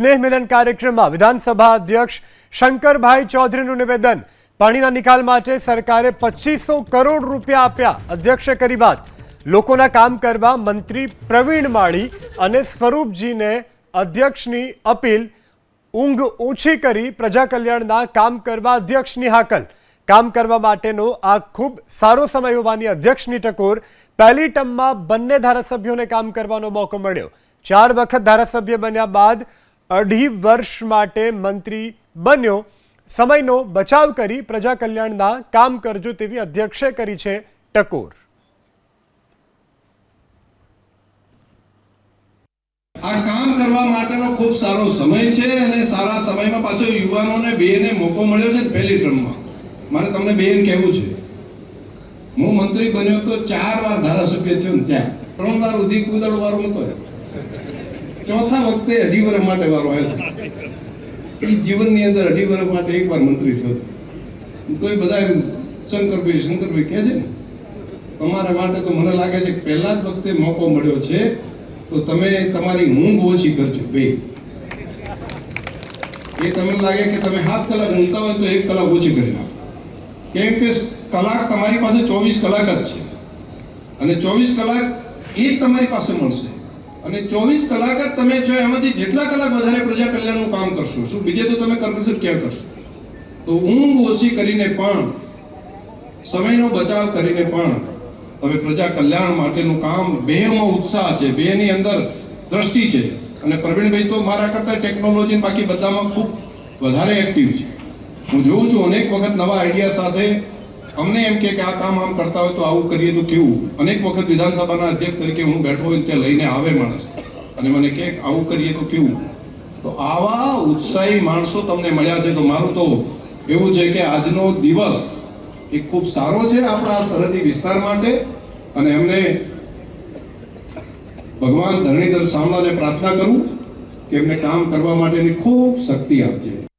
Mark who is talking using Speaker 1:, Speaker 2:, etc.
Speaker 1: સ્નેહ મિલન કાર્યક્રમમાં વિધાનસભા અધ્યક્ષ શંકરભાઈ ચૌધરીનું નિવેદન. પાણીના નિકાલ માટે સરકારે પચીસો કરોડ રૂપિયા આપ્યા. અધ્યક્ષે કરી વાત. લોકોના કામ કરવા મંત્રી પ્રવીણ માળી અને સ્વરૂપજીને અધ્યક્ષની અપીલ. ઊંઘ ઓછી કરી પ્રજા કલ્યાણના કામ કરવા અધ્યક્ષની હાકલ. કામ કરવા માટેનો આ ખૂબ સારો સમય હોવાની અધ્યક્ષની ટકોર પહેલી ટર્મમાં બંને ધારાસભ્યોને કામ કરવાનો મોકો મળ્યો. ચાર વખત ધારાસભ્ય બન્યા બાદ અઢી વર્ષ માટે મંત્રી બન્યો. સમયનો બચાવ કરી પ્રજા કલ્યાણના કામ કરજો તેવી અધ્યક્ષે કરી છે ટકોર
Speaker 2: આ કામ કરવા માટેનો ખૂબ સારો સમય છે અને સારા સમયમાં પાછો યુવાનોને, બેને મોકો મળ્યો છે પહેલી ટર્મમાં. મારે તમને બેન કહેવું છે. હું મંત્રી બન્યો તો ચાર વાર ધારાસભ્ય થયો ને ત્યાં. ત્રણ વાર ઉધી કુદળ વાર નતો ચોથા વખતે અઢી વર્ષ માટે વારો આવ્યો એ જીવનની અંદર અઢી વર્ષ માટે એક વાર મંત્રી થયો હતો. તોય બધા શંકરભાઈ શંકરભાઈ કહે છે ને તમારા માટે તો મને લાગે છે પહેલા જ વખતે મોકો મળ્યો છે, તો તમે તમારી ઊંઘ ઓછી કરજો બે એ તમને લાગે કે તમે સાત કલાક ઊંઘતા હોય તો એક કલાક ઓછી કરી નાખો. કેમ કે કલાક તમારી પાસે ચોવીસ કલાક જ છે. અને ચોવીસ કલાક એ તમારી પાસે મળશે. અને ચોવીસ કલાક જ તમે છો, એમાંથી જેટલા કલાક વધારે પ્રજા કલ્યાણનું કામ કરશો. શું, બીજે તો તમે કરકસર ક્યાં કરશો? તો ઊંઘ ઓછી કરીને પણ, સમયનો બચાવ કરીને પણ તમે પ્રજા કલ્યાણ માટેનું કામ બેમાં ઉત્સાહ છે, બેની અંદર દ્રષ્ટિ છે. અને પ્રવીણભાઈ તો મારા કરતાં ટેકનોલોજી બાકી બધામાં ખૂબ વધારે એક્ટિવ છે. હું જોઉં છું, અનેક વખત નવા આઈડિયા સાથે અમને એમ કે આ કામ આમ કરતા હોય તો આવું કરીએ તો કેવું? અનેક વખત વિધાનસભાના અધ્યક્ષ તરીકે હું બેઠો હોય ત્યાં લઈને આવે માણસ. અને મને કે આવું કરીએ તો કેવું? તો આવા ઉત્સાહી માણસો તમને મળ્યા છે તો મારું તો એવું છે કે આજનો દિવસ એ ખૂબ સારો છે આપણા સરહદી વિસ્તાર માટે. અને એમને ભગવાન ધરણીધર સામલાને પ્રાર્થના કરું કે એમને કામ કરવા માટેની ખૂબ શક્તિ આપજે.